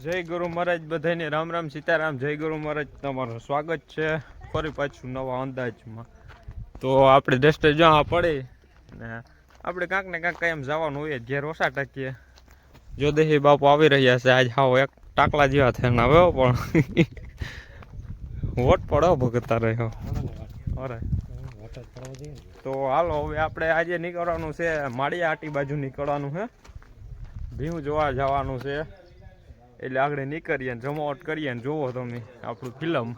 જય ગુરુ મહારાજ બધાને રામ રામ, સીતારામ. જય ગુરુ મહારાજ, તમારું સ્વાગત છે ફરી પાછું નવા અંદાજમાં. તો આપણે દસ્તે જવા પડે ને આપણે કાંક ને કાંક કાંઈ એમ જવાનું હોય ઘેર ઓછા ટકીએ. જો દેહી બાપુ આવી રહ્યા છે આજ, હાવ એક ટાકલા જેવા થઈને આવ્યો પણ. વોટ પડો ભગતા રહ્યો તો હાલો, હવે આપણે આજે નીકળવાનું છે, માળિયા આટી બાજુ નીકળવાનું છે. ભીમ જોવા જવાનું છે. એટલે આગળ નીકળીએ ને જમાવટ કરીએ ને જોવો તમે આપણું ફિલ્મ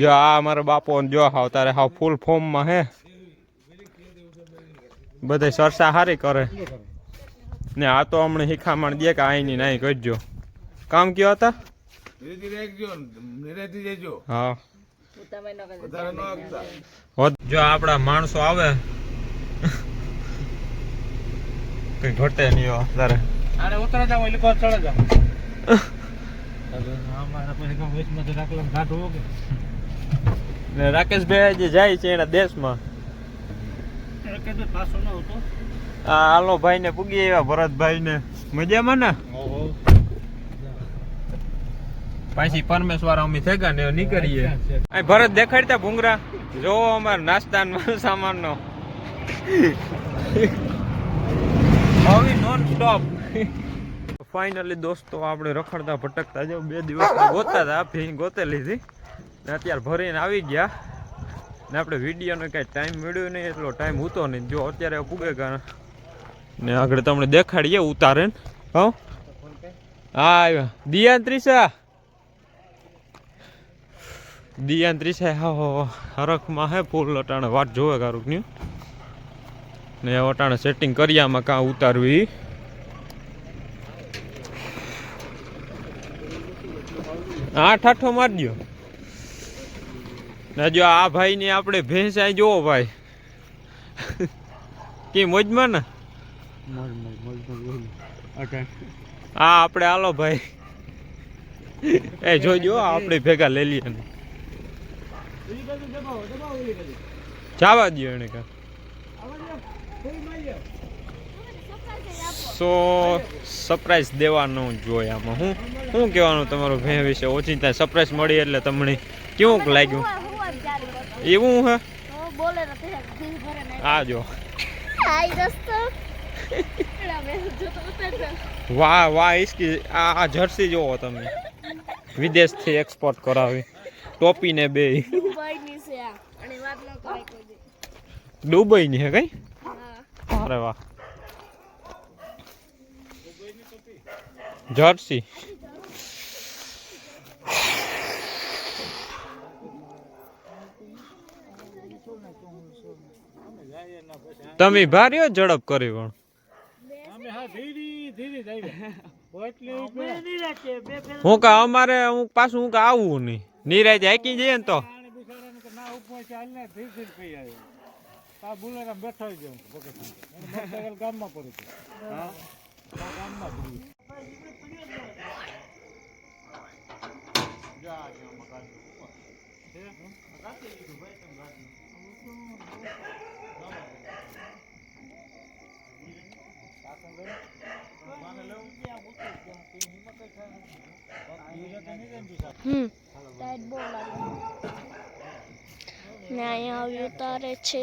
જો આ મારા બાપો જો હાવ તારે હાવ ફૂલ ફોર્મમાં હે. બધે સરસા હારી કરે. ને આ તો હમણાં શીખામણ દે કે આઈની નાઈ કરજો. કામ કયો હતા? હા. જો આપણા માણસો આવે કઈ ઘટે નહીં વધારે અરે ઉતરા જાવ એટલે કોણ ચડે જાવ ને રાકેશભાઈ જે જાય છે એના દેશમાં. આ આલો ભાઈ ને પૂગી આવ્યા ભરતભાઈ ને મજામાં ને? પાછી પરમેશ્વર અમે થેગા ને નીકળીએ. અહીં ભરત દેખાડતા ભૂંગરા જોવો અમારા નાસ્તા સામાન નો આવી નોન સ્ટોપ ફાઇનલી દોસ્તો, આપણે રખડતા ભટકતા જો બે દિવસ ગોતા હતા ભી ગોતે લીધી. ને અત્યારે ભરીને આવી ગયા. ને આપણે વિડીયોનો કાંઈ ટાઈમ મળ્યો નહીં, એટલો ટાઈમ હતો નહીં. જો અત્યારે પૂગે કારણ ને આગળ તમને દેખાડીએ ઉતારે હો? આવ્યા. દિયાન ત્રીસા દિયાન ત્રીસા હા હરખમાં હે, ફૂલ અટાણે વાટ જોવે કારુક ની અટાણે સેટિંગ કરી આમાં કાં ઉતારવી. આઠ આઠો મારજો ને જો આ ભાઈ ને આપણે ભેંસ અહીં જોવો ભાઈ. કે મોજમાં ને? હા આપણે હાલો ભાઈ. એ જોજો આપણે ભેગા લઈ લઈએ જવા દો એને કાં. સો સરપ્રાઈઝ દેવાનું જોઈએ આમાં. હું શું કહેવાનું તમારું ભે વિશે ઓછી ત્યાં સરપ્રાઈઝ મળી એટલે તમને કેવું લાગ્યું? એવું હે? આ જો. વાહ વાહ ઇસકી આ આ જર્સી જોવો તમે. વિદેશથી એક્સપોર્ટ કરાવી. ટોપી ને બે દુબઈની હે કઈ? અરે વાહ જર્સી તમે ભાર્યો ઝડપ કરી પણ. અમે હા ધીરે ધીરે જાય એટલે હું કા અમારે હું પાછું હું કા આવું નહીં. નિરાજ હાકી જઈએ ને તો. આ બુલેરા બેઠો જ જાઉં ભગત મોટરસાયકલ ગામમાં પડ્યું હતું હા? આ ગામમાં પડ્યું હમ ટાઈટ બહુ લાગે ને અહીંયા આવી ઉતારે છે.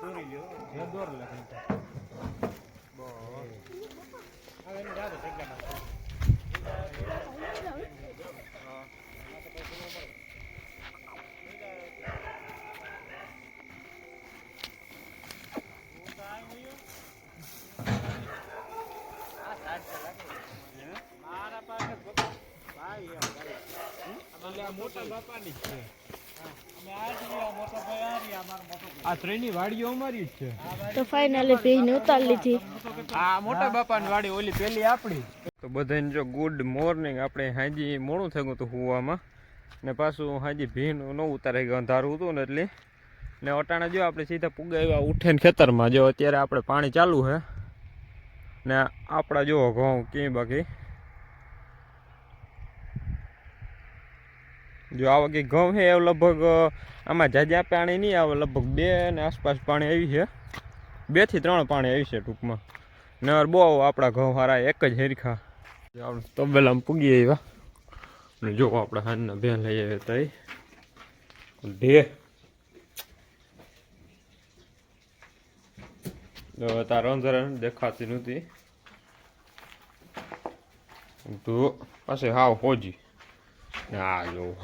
દોરી લ્યો જે દોર લખે હવે એને માથે મારા પાસે મોટા બાપાની છે. આ રહ્યા મોટો ભાઈ આ રહ્યા અમારો મોટો ભાઈ આ ત્રણની વાડીઓ અમારી જ છે. તો ફાઇનલી ભીને ઉતારી લીધી. આ મોટા બાપાની વાડી ઓલી પેલી આપણી. તો બધાને જો ગુડ મોર્નિંગ આપણે હાજી મોડું થઈ ગયું હતું હુવામાં. ને પાછું હાજી ભીન ન ઉતારી ગયું અંધારું હતું ને એટલે. ને અટાણા જો આપણે સીધા પુગા ઉઠે ને ખેતરમાં. જો અત્યારે આપણે પાણી ચાલુ છે. ને આપણા જો ઘઉં કે બાકી. જો આ વખતે ઘઉં છે એ લગભગ આમાં જાજા પાણી નહીં આવે, લગભગ બે ને આસપાસ પાણી આવી છે. બેથી ત્રણ પાણી આવી છે ટૂંકમાં. નર બહુ આપણા ઘઉં હારા, એક જ હેરખા. આપણે તબેલામાં પૂગી આવ્યા. અને જો આપણે હાનના બેન લઈ આવ્યા તઈ. ઢે તારો અંધાર દેખાતી નહોતી. તો પાસે હાવ હોજી. ને આ જો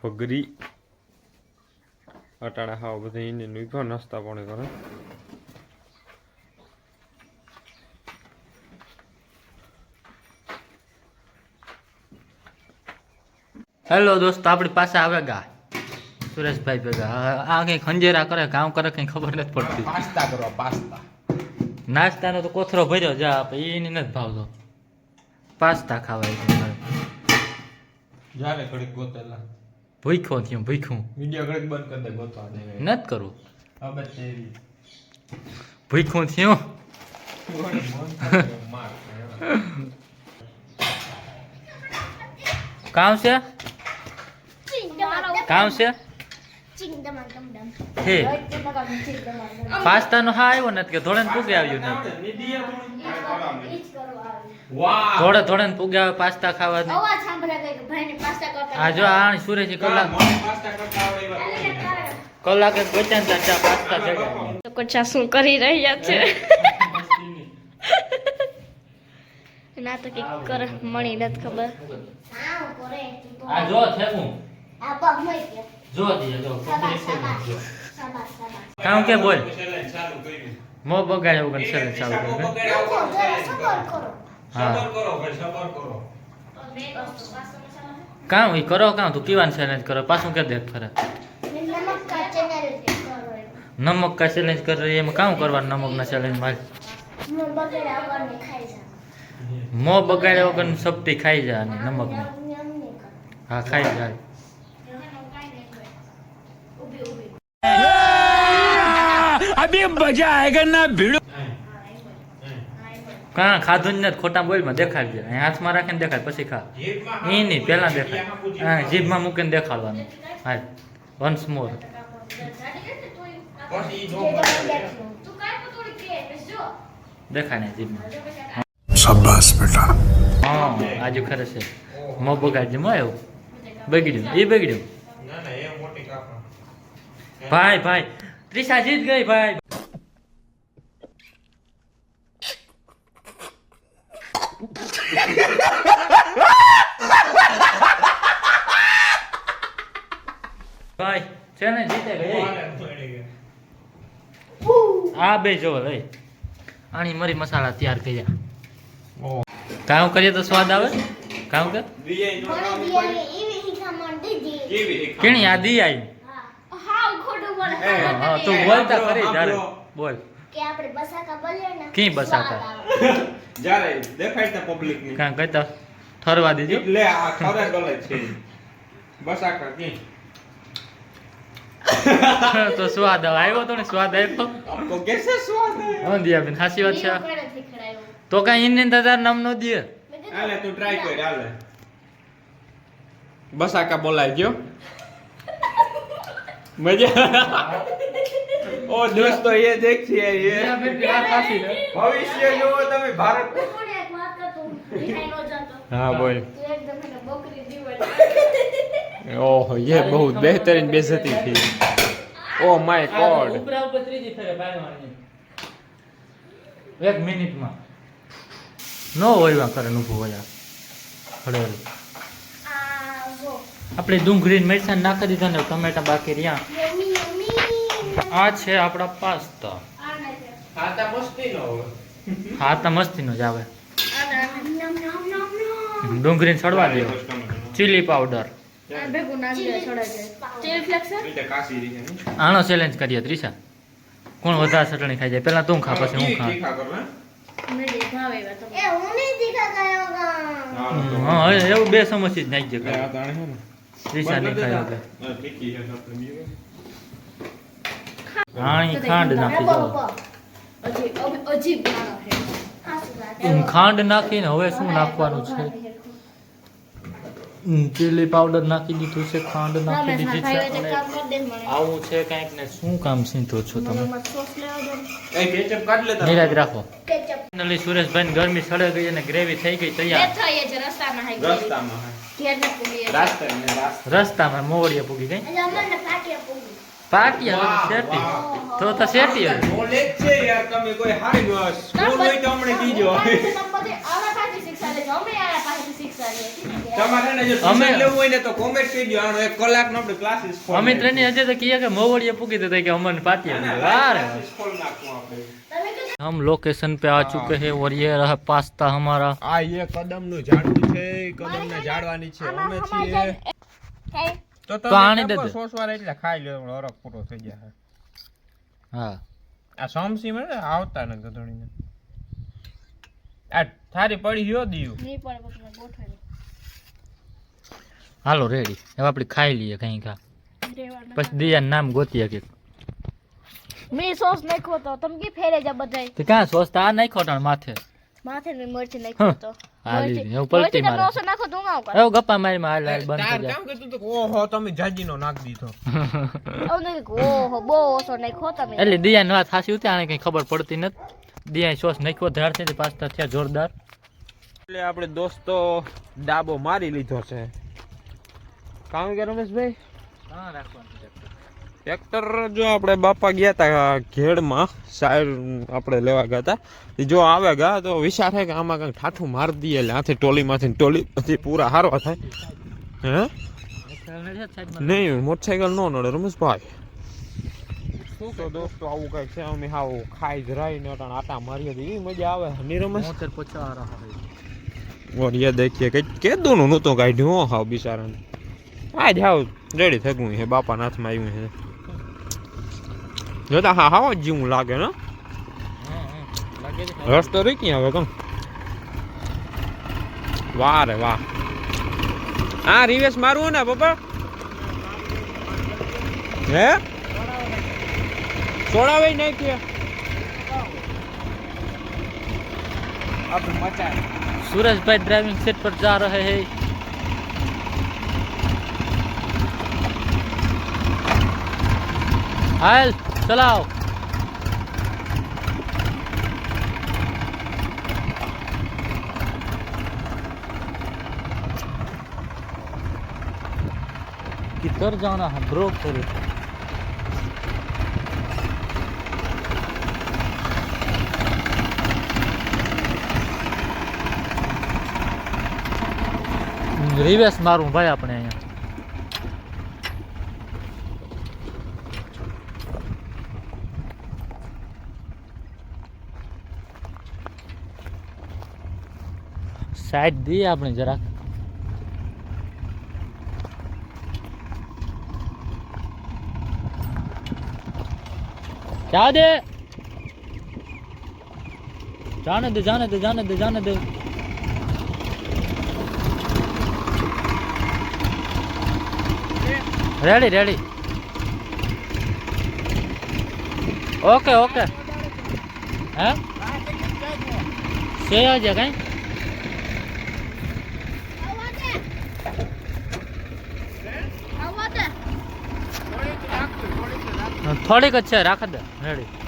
પગરી. અટાણા હાવ બધા એને નીકળો નાસ્તા પણ કરે. હેલો દોસ્તો આપણી પાસે આવે ગા. સુરેશભાઈ ભેગા. આ- કંઈ ખંજેરા કરે કામ કરે કંઈ ખબર નથી પડતી. પાસ્તા કરવા પાસ્તા. નાસ્તાનો તો કોથરો ભર્યો જા આપણે એને નથી ભાવતો. પાસ્તા ખાવાય જાને ઘડીક ગોતેલા. ભૂખ્યો થયો ભૂખ્યું. વિડિયો ઘડીક બંધ કરી દે ગોતવા દે. નથી કરવું હવે તેરી. ભૂખ્યું થયું. કામ છે? કામ છે? હે. પાસ્તાનો હા આવ્યો નથી કે ધોળે ને પૂગે આવ્યું નથી. ધોળે ધોળે ને પૂગે આવે પાસ્તા ખાવા હા જો આ સુરેશી કલાક કલાક કરતા આવડે એવા. ને પાસ્તા જગાડ્યા. લોકો શું કરી રહ્યા છે? ના તો કરે મળી નથી ખબર. આ જો છે હું આ પગ જો પકડી છે ને, જો. કામ કે બોલ. ચેલેન્જ ચાલુ કર્યું. મો બગાડ્યા વગર શરીર ચાલુ હા. સબર કરો ભાઈ સબર કરો. કામ ઈ કરો કામ તું કીવાન ચેલેન્જ કરો? પાછું કે દેખ ખરે? નમક કા ચેલેન્જ કરે એમાં કામ કરવાનું નમક ના ચેલેન્જમાં મો બગાડ્યા વગર સપટી ખાઈ જાય નમક હા ખાઈ જાય અબે મજા આયગા ના ભીડ કા ખાધું જ નથી ખોટા બોલમાં દેખાડજે અહીં હાથમાં રાખીને દેખાડ પછી ખા એ નહીં પહેલાં દેખાડ હા જીભમાં મૂકીને દેખાડવાનું હા વન્સ મોર દેખાય ને જીભમાં શાબાશ બેટા હા આજુ ખરે છે મો બગાડજે મો આવ્યો બગડ્યું એ બગડ્યું ભાઈ ભાઈ ત્રિષા જીત ગઈ ભાઈ ભાઈ જીતે ગઈ આ બે જો લઈ. આની મરી મસાલા તૈયાર કર્યા. કામ કરીએ તો સ્વાદ આવે? કામ કર. કરી. કેણી આ દી આવી હા તું બોલતા ખરી જ્યારે બોલ. કે આપણે બસાકા બોલીએ ને કી બસાકા? જ્યારે દેખાય છે પબ્લિકની કાં કહેતા? ઠરવા દીધું એટલે આ ખરે ગલે છે. બસ કી તો સ્વાદ આવ્યો તો ને સ્વાદ આવ્યો આપકો કેસે સ્વાદ આવ્યો? હા દિયાબેન સાચી વાત છે. તો કાઈ ઇન ઇંતજાર નામ નો દે. હાલે તું ટ્રાય કર હાલે. બસ આકા બોલાઈ ગયો મજા ઓ દોસ્તો એ દેખ છે એ. ભવિષ્ય જોવો તમે ભારત. હા બોલ. ઓહો યે બહુ બહેતરીન બેઝતી થઈ ઓ માય ગોડ ઉપરા ઉપર ત્રીજી ફેરે બાર મારી એક મિનિટમાં. નો હોય કરે ઊભું હોય હળવળ આપણે ડુંગળીને મરચાં નાખી દીધા ને ટમેટા બાકી રહ્યા. આ છે આપણા પાસ્તા. હા તો મસ્તીનો જ આવે. ડુંગળીને સડવા દો. ચીલી પાવડર આનો ચેલેન્જ કરીએ ત્રીસા કોણ વધારે ચટણી ખાઈ જાય? પેલા તું ખા પછી હું ખા હે? એવા બે સમસ્યા જ નાખી એટલે જાય છે ને. ત્રીસા નહીં ખાય. આણી ખાંડ નાખી દો. ખાંડ નાખીને હવે શું નાખવાનું છે? ચીલી પાવડર નાખી દીધું છે ખાંડ નાખી દીધી છે. આવું છે કંઈક ને શું કામ સીધો છો તમે. નિરાજ રાખો. ફાઇનલી સુરેશભાઈ ગરમી સળે ગઈ અને ગ્રેવી થઈ ગઈ તૈયાર. થઈ છે રસ્તામાં મોવડિયા પૂગી ગઈ? અમને પાટિયા પૂરી પાટિયા વાહ, શેટી. તો તો શેટી છે યાર તમે કોઈ હારી બસ. સ્કૂલ હોય તો અમને કીજો. અમે- પાછી શિક્ષા લેજો અમે તો comment કરજો. આનો એક કલાકનો આપણે classes ખોલી અમિત રેની હજે તો કીએ કે મોવડિયા પૂગી તો કે અમન પાટિયા ના, પૂગી. વાહ રે વાહ. classes ખોલી નાખવું આપણે. हम लोकेशन पे आ चुके हैं और ये रहा पास्ता हमारा આ એ કદમનું ઝાડવું છે કદમના ઝાડવાની છે અમે છીએ તો તો આને દે તમે દે. સોસ વાળા એટલે ખાઈ લ્યો તમારો હરખ પૂરો થઈ જાય હા આ સમસી મને આવતા ને ગધોડીને આ થારી પડી ગયો દીયું હાલો રેડી હવે આપણે ખાઈ લઈએ કઈ ખા પછી દિયા નામ ગોતીએ કે મેં સોસ નાખ્યો તો તમે કે ફેરે જા બધાય? તે કા સોચતા આ નાખો ખોટાણ માથે? માથે ને મરચી નાખ્યો તો હાલી પલટી નાખો તો હું ગપ્પા મારી માં હાલ હાલ બંધ કામ તો ઓહો તમે જાજીનો નાખ દીધો. એવું નહીં ઓહો બહુ ઓછો નાખ્યો તમે. એટલે દિયા વાત થાસી ઉતી આને કઈ ખબર પડતી નથી. દિયા સોસ નાખ્યો ધારથી પાસ્તા થયા જોરદાર. એટલે આપણે દોસ્તો ડાબો મારી લીધો છે. કામ કે રમેશભાઈ? ટ્રેક્ટર જો આપણે બાપા ગયા હતા ઘેડમાં સાઈડ આપણે લેવા ગયા હતા જો આવે ગયા તો વિચાર છે કે આમાં કંઈક ઠાઠું મારી દઈએ એટલે આથી ટોલીમાંથી ટોલીમાંથી પૂરા હારો થાય. હે? નહીં મોટરસાઇકલ નો નડે રમેશભાઈ. શું તો દોસ્તો આવું કઈ છે અમે હાવ ખાઈ જ રહી ને અટાણ આટા મારી તો એ મજા આવે નિરમસ મોતેર પચાસ વળિયા દેખીએ કે કેદું નું નહોતું કાઢ્યું હાવ બિચારાને. આજ હાવ રેડી થગું છે બાપાના હાથમાં આવ્યું છે જોતા હા હાવ જીવું લાગે ને રસ્તો રહી ક્યાં હવે કમ વાહ રે વાહ. હા રિવેશ મારું ને પપ્પા? હે? સોડાવે નાખીએ આપણે મચાય सूरज भाई ड्राइविंग सीट पर जा रहे हैं हाल चलाओ किधर जाना है ब्रो करो રિવેસ મારું ભાઈ આપણે અહીંયા સાઈડ દઈએ આપણે જરાક ક્યાં દે જાને દે જાને દે જાને દે જાને દે રેડી રેડી ઓકે ઓકે હે સે આવજે કઈ થોડીક જ છે રાખ દે રેડી